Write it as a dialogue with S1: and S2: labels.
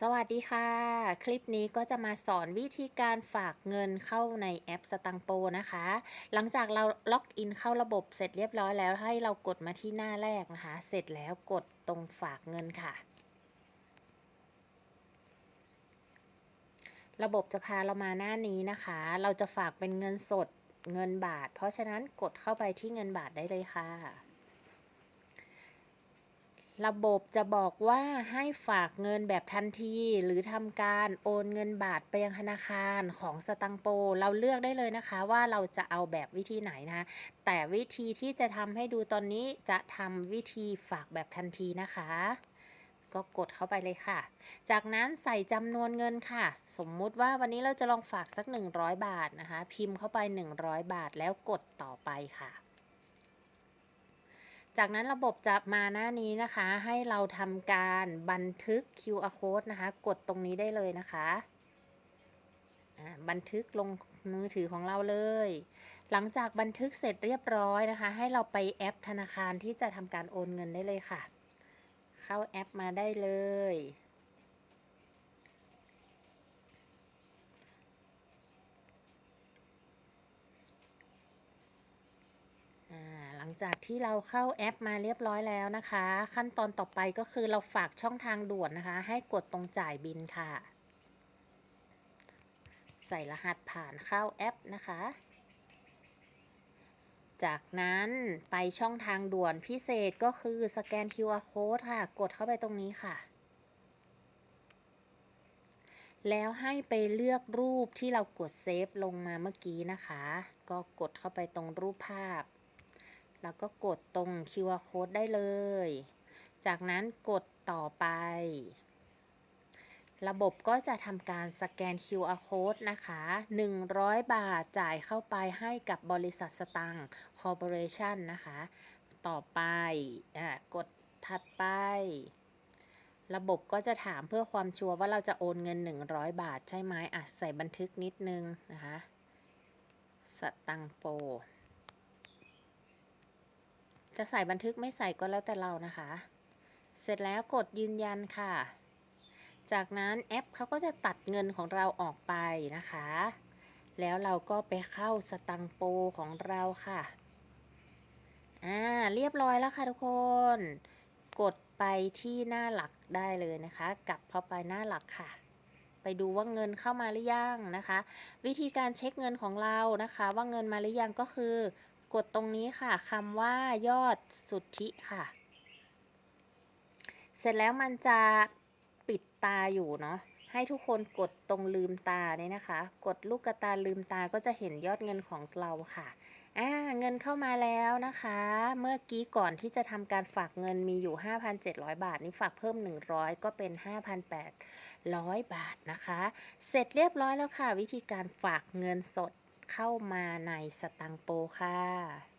S1: สวัสดีค่ะ คลิปนี้ก็จะมาสอนวิธีการฝากเงินเข้าในแอปสตังโปนะคะ หลังจากเราล็อกอินเข้าระบบเสร็จเรียบร้อยแล้วให้เรากดมาที่หน้าแรกนะคะ เสร็จแล้วกดตรงฝากเงินค่ะ ระบบจะพาเรามาหน้านี้นะคะ เราจะฝากเป็นเงินสดเงินบาท เพราะฉะนั้นกดเข้าไปที่เงินบาทได้เลยค่ะ ระบบจะบอกว่าให้ฝากเงินแบบทันที หรือทำการโอนเงินบาทไปยังธนาคารของสตังโป เราเลือกได้เลยนะคะว่าเราจะเอาแบบวิธีไหนนะแต่วิธีที่จะทำให้ดูตอนนี้จะทำวิธีฝากแบบทันทีนะคะ ก็กดเข้าไปเลยค่ะ จากนั้นใส่จำนวนเงินค่ะ สมมุติว่าวันนี้เราจะลองฝากสัก 100 บาทนะคะ พิมพ์เข้าไป 100 บาทแล้วกดต่อไปค่ะ จากนั้นระบบจะมาหน้านี้นะคะ ให้เราทำการบันทึก QR code นะคะ กดตรงนี้ได้เลยนะคะบันทึกลงมือถือของเราเลย หลังจากบันทึกเสร็จเรียบร้อยนะคะ ให้เราไปแอปธนาคารที่จะทำการโอนเงินได้เลยค่ะ เข้าแอปมาได้เลย อ่าห ลังจากที่เราเข้าแอปมาเรียบร้อยแล้วนะคะ ขั้นตอนต่อไปก็คือเราฝากช่องทางด่วนนะคะ ให้กดตรงจ่ายบินค่ะ ใส่รหัสผ่านเข้าแอปนะคะ จากนั้นไปช่องทางด่วนพิเศษก็คือสแกน QR code ค่ะ กดเข้าไปตรงนี้ค่ะ แล้วให้ไปเลือกรูปที่เรากดเซฟลงมาเมื่อกี้นะคะ ก็กดเข้าไปตรงรูปภาพ แล้วก็กดตรง QR code ได้เลย จากนั้นกดต่อไป ระบบก็จะทำการสแกน QR code นะคะ 100 บาทจ่ายเข้าไปให้กับบริษัทสตังคอร์ปอเรชันนะคะ ต่อไปอ่กดถัดไป ระบบก็จะถามเพื่อความชัวร์ว่าเราจะโอนเงิน 100 บาทใช่ไหมอะใส่บันทึกนิดนึงนะคะสตังโป จะใส่บันทึกไม่ใส่ก็แล้วแต่เรานะคะ เสร็จแล้วกดยืนยันค่ะ จากนั้นแอปเขาก็จะตัดเงินของเราออกไปนะคะ แล้วเราก็ไปเข้าสตังโปของเราค่ะ อ่าเรียบร้อยแล้วค่ะทุกคน กดไปที่หน้าหลักได้เลยนะคะ กลับเข้าไปหน้าหลักค่ะไปดูว่าเงินเข้ามาหรือยังนะคะ วิธีการเช็คเงินของเรานะคะ ว่าเงินมาหรือยังก็คือ กดตรงนี้ค่ะคำว่ายอดสุทธิค่ะ เสร็จแล้วมันจะปิดตาอยู่เนาะให้ทุกคนกดตรงลืมตาเนี่ยนะคะ กดลูกกระตาลืมตาก็จะเห็นยอดเงินของเราค่ะอ่าเงินเข้ามาแล้วนะคะ เมื่อกี้ก่อนที่จะทำการฝากเงินมีอยู่ 5,700 บาท นี่ฝากเพิ่ม 100 ก็เป็น 5,800 บาทนะคะ เสร็จเรียบร้อยแล้วค่ะ วิธีการฝากเงินสด เข้ามาในสตังโปค่ะ